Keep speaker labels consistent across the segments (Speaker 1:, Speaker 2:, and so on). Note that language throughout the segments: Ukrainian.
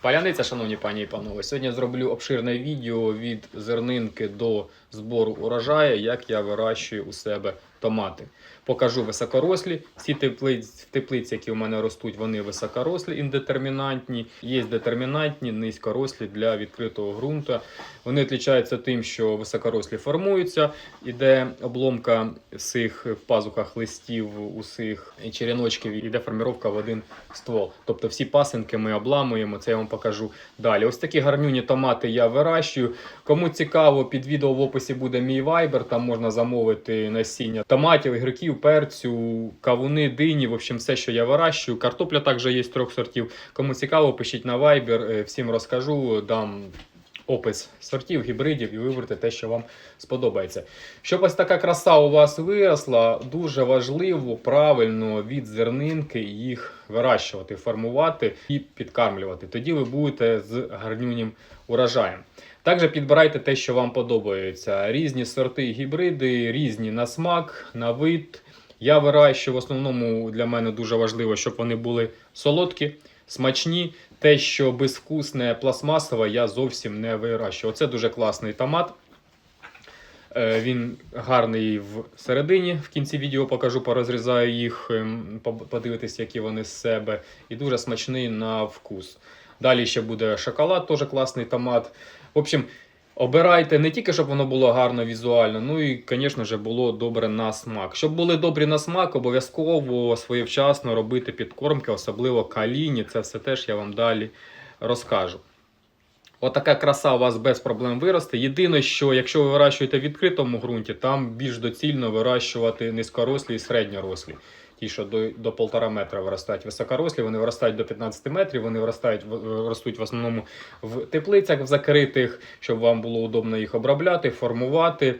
Speaker 1: Паляниця, шановні пані і панове, сьогодні зроблю обширне відео від зернинки до збору урожаю, як я вирощую у себе томати. Покажу високорослі. Всі теплиці, теплиці, які у мене ростуть, вони високорослі, індетермінантні. Є детермінантні, низькорослі для відкритого ґрунту. Вони відрізняються тим, що високорослі формуються, іде обломка всіх в пазухах листів, усіх череночків, іде форміровка в один ствол. Тобто всі пасинки ми обламуємо, це я вам покажу далі. Ось такі гарнюні томати я вирощую. Кому цікаво, під відео в описі буде мій вайбер, там можна замовити насіння томатів, гірків, перцю, кавуни, дині, в общем, все, що я вирощую. Картопля також є з трьох сортів. Кому цікаво, пишіть на вайбер, е, всім розкажу, дам опис сортів, гібридів і виберете те, що вам сподобається. Щоб ось така краса у вас виросла, дуже важливо правильно від зернинки їх вирощувати, формувати і підкармлювати. Тоді ви будете з гарнюнім урожаєм. Також підбирайте те, що вам подобається. Різні сорти, гібриди, різні на смак, на вид. Я вирощую в основному для мене дуже важливо, щоб вони були солодкі, смачні. Те, що безвкусне, пластмасове, я зовсім не вирощую. Оце дуже класний томат. Е, Він гарний всередині. В кінці відео покажу, порозрізаю їх, ем, подивитись, які вони з себе. І дуже смачний на вкус. Далі ще буде шоколад, теж класний томат. В общем, обирайте не тільки, щоб воно було гарно візуально, ну і, звісно ж, було добре на смак. Щоб були добрі на смак, обов'язково своєвчасно робити підкормки, особливо каліні. Це все теж я вам далі розкажу. Отака краса у вас без проблем виросте. Єдине, що якщо ви вирощуєте в відкритому ґрунті, там більш доцільно вирощувати низькорослі і середньорослі. Ті, що до, до 1,5 метра виростають високорослі, вони виростають до 15 метрів, вони виростають, ростуть в основному в теплицях в закритих, щоб вам було удобно їх обробляти, формувати.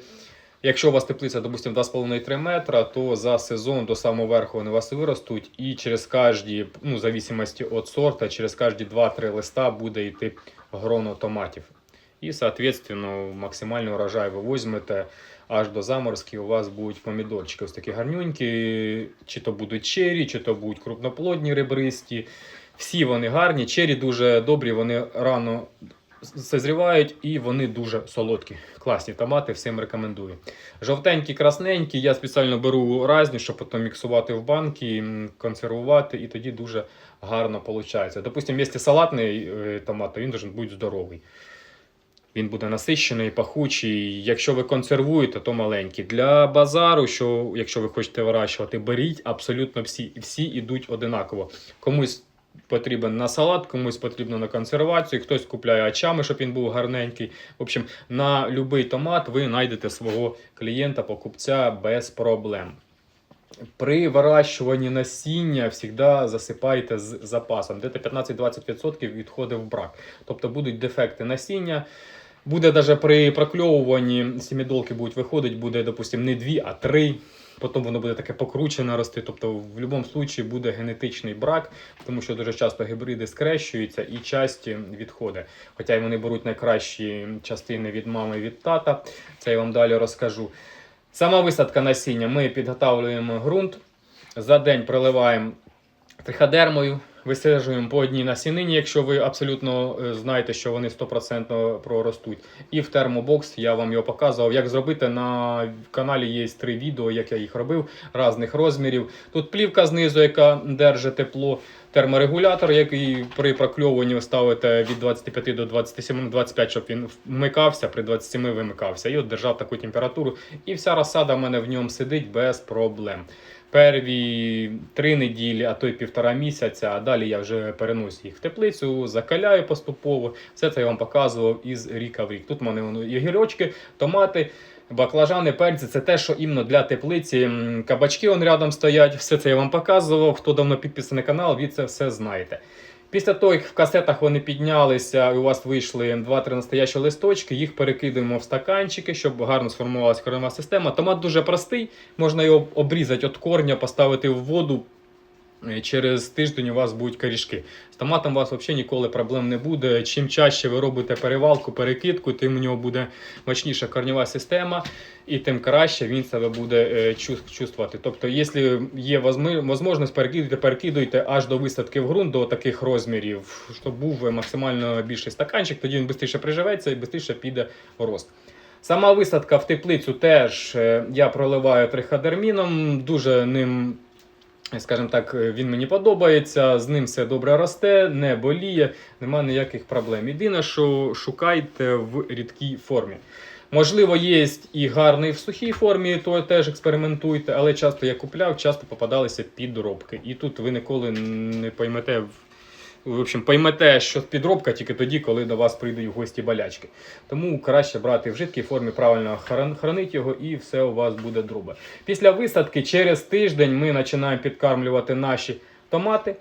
Speaker 1: Якщо у вас теплиця, допустимо, 2,5-3 метра, то за сезон до самого верху вони у вас виростуть, і через кожні, ну, в зависимості від сорта, через кожні 2-3 листа буде йти гроно томатів. І, соответственно, максимальний урожай ви візьмете аж до заморозків. У вас будуть помідорчики. Ось такі гарнюнькі, чи то будуть чері, чи то будуть крупноплодні ребристі. Всі вони гарні. Чері дуже добрі, вони рано созрівають і вони дуже солодкі. Класні томати, всім рекомендую. Жовтенькі, красненькі, я спеціально беру разні, щоб потім міксувати в банки, консервувати, і тоді дуже гарно виходить. Допустимо, якщо салатний е, томат, то він буде здоровий. Він буде насищений, пахучий. Якщо ви консервуєте, то маленький. Для базару, що якщо ви хочете вирощувати, беріть абсолютно всі. Всі йдуть одинаково. Комусь потрібен на салат, комусь потрібно на консервацію, хтось купляє очами, щоб він був гарненький. В общем, на будь-який томат ви знайдете свого клієнта, покупця без проблем. При вирощуванні насіння завжди засипайте з запасом. Десь 15-20% відходить в брак. Тобто будуть дефекти насіння. Буде навіть при прокльовуванні сімідолки будуть виходити, буде, допустимо, не 2, а 3. Потім воно буде таке покручене рости. Тобто, в будь-якому випадку буде генетичний брак, тому що дуже часто гібриди скрещуються і часті відходи. Хоча й вони беруть найкращі частини від мами і від тата. Це я вам далі розкажу. Сама висадка насіння. Ми підготовлюємо ґрунт. За день проливаємо триходермою, висаджуємо по одній насінині, якщо ви абсолютно е, знаєте, що вони 100% проростуть. І в термобокс я вам його показував. Як зробити на каналі є три відео, як я їх робив, різних розмірів. Тут плівка знизу, яка держить тепло. Терморегулятор, який при прокльовуванні ви ставите від 25 до 27, 25, щоб він вмикався, при 27 вимикався. І от держав таку температуру. І вся розсада в мене в ньому сидить без проблем. Перві три неділі, а то й півтора місяця, а далі я вже переношу їх в теплицю, закаляю поступово. Все це я вам показував із ріка в рік. Тут в мене є гірочки, томати, баклажани, перці. Це те, що іменно для теплиці. Кабачки он рядом стоять. Все це я вам показував. Хто давно підписаний на канал, ви це все знаєте. Після того, як в касетах вони піднялися, і у вас вийшли 2-3 настоящі листочки, їх перекидаємо в стаканчики, щоб гарно сформувалася коренева система. Томат дуже простий, можна його обрізати від корня, поставити в воду, через тиждень у вас будуть корішки. З томатом у вас взагалі ніколи проблем не буде. Чим чаще ви робите перевалку, перекидку, тим у нього буде мощніша корнєва система, і тим краще він себе буде е, чувствувати. Тобто, якщо є можливість, перекидуйте, перекидуйте аж до висадки в ґрунт до таких розмірів, щоб був максимально більший стаканчик, тоді він швидше приживеться і швидше піде рост. Сама висадка в теплицю теж е, я проливаю триходерміном, дуже ним, скажімо так, е, він мені подобається, з ним все добре росте, не боліє, немає ніяких проблем. Єдине, що шукайте в рідкій формі. Можливо, є і гарний в сухій формі, то теж експериментуйте, але часто я купляв, часто попадалися підробки. І тут ви ніколи не поймете, в общем, поймете, що підробка тільки тоді, коли до вас прийдуть в гості болячки. Тому краще брати в жидкій формі, правильно хран- хранити його, і все у вас буде добре. Після висадки через тиждень ми починаємо підкармлювати наші томати.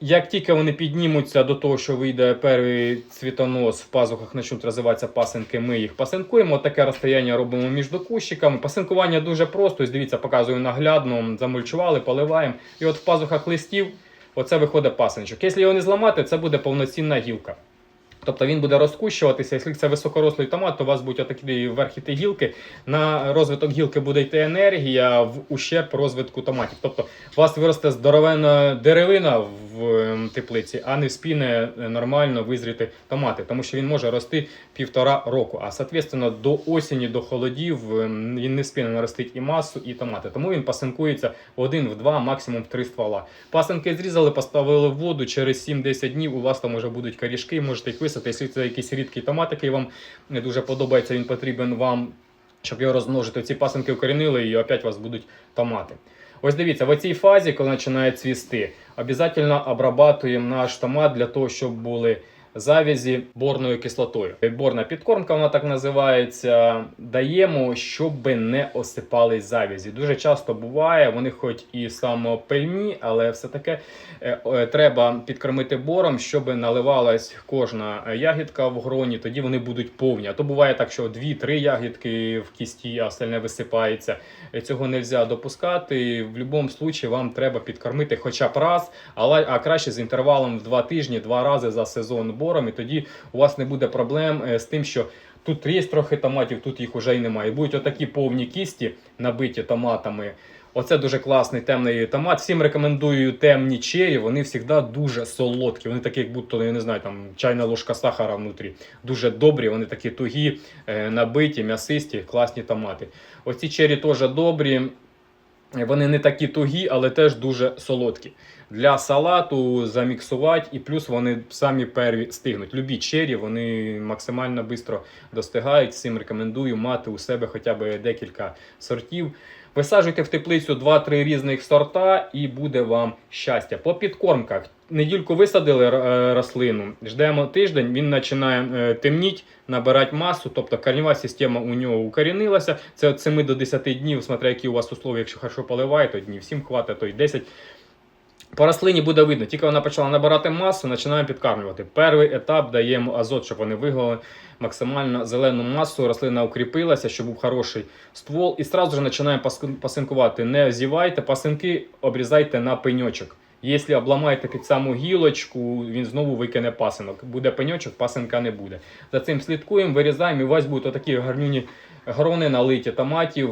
Speaker 1: Як тільки вони піднімуться до того, що вийде перший цвітонос, в пазухах почнуть розвиватися пасинки, ми їх пасинкуємо. Таке розстояння робимо між кущиками. Пасинкування дуже просто. Ось дивіться, показую наглядно. Замульчували, поливаємо. І от в пазухах листів оце виходить пасенчик. Якщо його не зламати, це буде повноцінна гілка. Тобто він буде розкущуватися. Якщо це високорослий томат, то у вас будуть отакі верхи ті гілки. На розвиток гілки буде йти енергія в ущерб розвитку томатів. Тобто у вас виросте здоровенна деревина в ем, теплиці, а не спіне нормально визріти томати, тому що він може рости півтора року. А соответственно, до осені, до холодів ем, він не спіне наростить і масу, і томати. Тому він пасинкується один, в два, максимум в три ствола. Пасинки зрізали, поставили в воду. Через 7-10 днів у вас там вже будуть корішки, можете їх висати. Якщо це якийсь рідкий томат, який вам не дуже подобається, він потрібен вам, щоб його розмножити. Ці пасинки укорінили і опять у вас будуть томати. Ось дивіться, в цій фазі, коли починає цвісти, обов'язково обрабатуємо наш томат для того, щоб були завязі борною кислотою. Борна підкормка, вона так називається. Даємо, щоб не осипались завязі. Дуже часто буває, вони хоч і самопильні, але все таки е, треба підкормити бором, щоб наливалась кожна ягідка в гроні, тоді вони будуть повні. А то буває так, що 2-3 ягідки в кісті, а остальне висипається. Е, Цього не можна допускати. В будь-якому випадку вам треба підкормити хоча б раз, але а краще з інтервалом в 2 тижні, два рази за сезон бором, і тоді у вас не буде проблем е, з тим, що. Тут є трохи томатів, тут їх уже й немає. Будуть отакі повні кісті, набиті томатами. Оце дуже класний темний томат. Всім рекомендую темні чері. Вони завжди дуже солодкі. Вони такі, як будто я не знаю, там чайна ложка сахара внутрі. Дуже добрі, вони такі тугі, е, набиті, м'ясисті, класні томати. Оці чері теж добрі. Вони не такі тугі, але теж дуже солодкі. Для салату заміксувати, і плюс вони самі перві стигнуть. Любі чері, вони максимально швидко достигають. Всім рекомендую мати у себе хоча б декілька сортів. Висаджуйте в теплицю 2-3 різних сорта і буде вам щастя. По підкормках. Недільку висадили е, рослину, ждемо тиждень, він починає е, темніти, набирати масу, тобто корнева система у нього укорінилася. Це від 7 до 10 днів, смотря які у вас условия, якщо хорошо поливає, то днів 7 хватить, то й 10. По рослині буде видно, тільки вона почала набирати масу, починаємо підкармлювати. Перший етап даємо азот, щоб вони вигнали максимально зелену масу, рослина укріпилася, щоб був хороший ствол. І одразу ж починаємо пасинкувати. Не зівайте, пасинки обрізайте на пеньочок. Якщо обламаєте під саму гілочку, він знову викине пасинок. Буде пеньочок, пасинка не буде. За цим слідкуємо, вирізаємо, і у вас будуть такі гарнюні грони налиті томатів.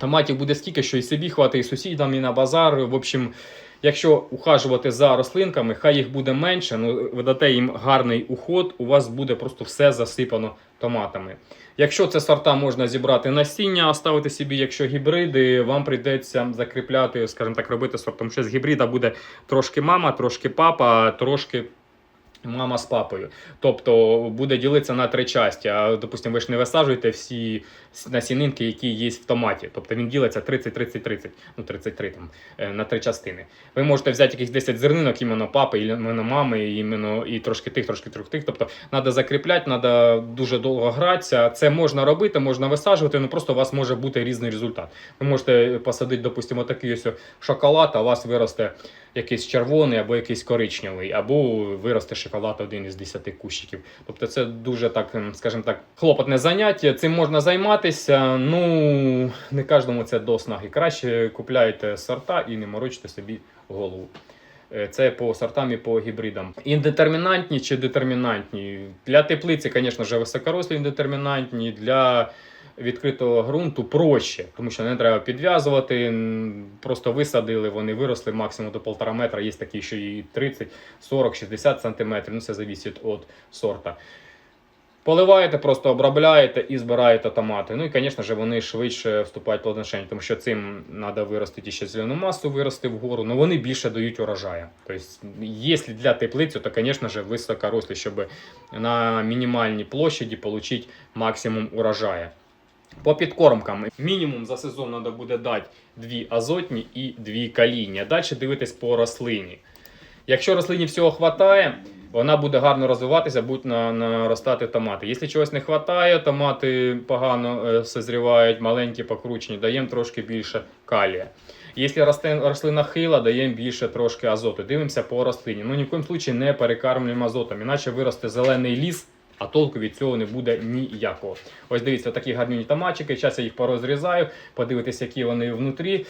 Speaker 1: Томатів буде стільки, що і собі хватить, і сусідам, і на базар. В общем, якщо ухажувати за рослинками, хай їх буде менше, ну ви дате їм гарний уход, у вас буде просто все засипано томатами. Якщо це сорта можна зібрати насіння, оставити собі, якщо гібриди, вам прийдеться закріпляти, скажімо так, робити сортом. Ще з гібрида буде трошки мама, трошки папа, трошки. Мама з папою. Тобто буде ділитися на три часті. А, допустимо, ви ж не висаджуєте всі насінинки, які є в томаті. Тобто він ділиться 30-30-30, ну 33 там, е, на три частини. Ви можете взяти якихось 10 зернинок, іменно папи, іменно мами, іменно і трошки тих, трошки трьох тих. Тобто треба закріпляти, треба дуже довго гратися. Це можна робити, можна висаджувати, ну просто у вас може бути різний результат. Ви можете посадити, допустимо, такий ось шоколад, а у вас виросте якийсь червоний або якийсь коричневий, або виросте шоколад один із 10 кущиків. Тобто це дуже так, ем, скажімо так, хлопотне заняття. Цим можна займатися. Ну не кожному це до снаги. Краще купляйте сорта і не морочте собі голову. Е, Це по сортам і по гібридам. Індетермінантні чи детермінантні. Для теплиці, звісно високорослі індетермінантні. Для відкритого ґрунту проще, тому що не треба підв'язувати. Просто висадили, вони виросли максимум до 1,5 метра. Є такі, що і 30, 40, 60 сантиметрів. Ну, це залежить від сорта. Поливаєте, просто обробляєте і збираєте томати. Ну і, звісно ж, вони швидше вступають в плодоношення, тому що цим треба виростити ще зелену масу, вирости вгору, але вони більше дають урожаю. Тобто, якщо для теплиці, то, звісно ж, високорослі, щоб на мінімальній площаді отримати максимум урожаю. По підкормкам мінімум за сезон треба буде дати дві азотні і дві калійні. Далі дивитись по рослині. Якщо рослині всього вистачає, вона буде гарно розвиватися, будуть на, наростати томати. Якщо чогось не вистачає, томати погано е, созрівають, маленькі, покручені, даємо трошки більше калія. Якщо росте- рослина хила, даємо більше трошки азоту. Дивимося по рослині. Ну ні в коїм случаї не перекармлюємо азотом, іначе виросте зелений ліс, а толку від цього не буде ніякого. Ось дивіться, такі гарні томатчики. Зараз я їх порозрізаю, подивитися, які вони внутрі.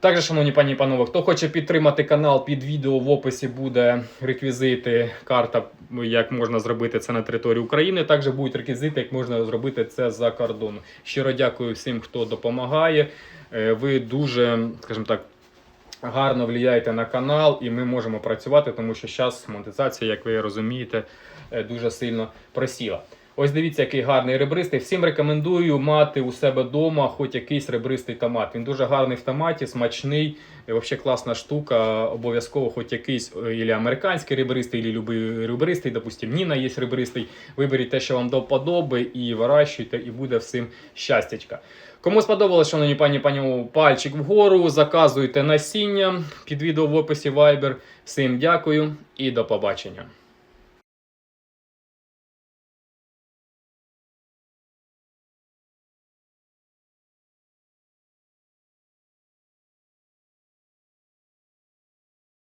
Speaker 1: Також, шановні пані і панове, хто хоче підтримати канал, під відео в описі буде реквізити, карта, як можна зробити це на території України. Також будуть реквізити, як можна зробити це за кордоном. Щиро дякую всім, хто допомагає. Е, Ви дуже, скажімо так, гарно влияєте на канал, і ми можемо працювати, тому що зараз монетизація, як ви розумієте, е, дуже сильно просіла. Ось дивіться, який гарний ребристий. Всім рекомендую мати у себе вдома хоч якийсь ребристий томат. Він дуже гарний в томаті, смачний. Взагалі класна штука. Обов'язково хоч якийсь е, ілі американський ребристий, ілі любий ребристий, допустим, Ніна є ребристий. Виберіть те, що вам до вподоби, і вирощуйте, і буде всім щастячка. Кому сподобалось, шановні пані пані, пальчик вгору, заказуйте насіння під відео в описі Viber. Всім дякую і до побачення.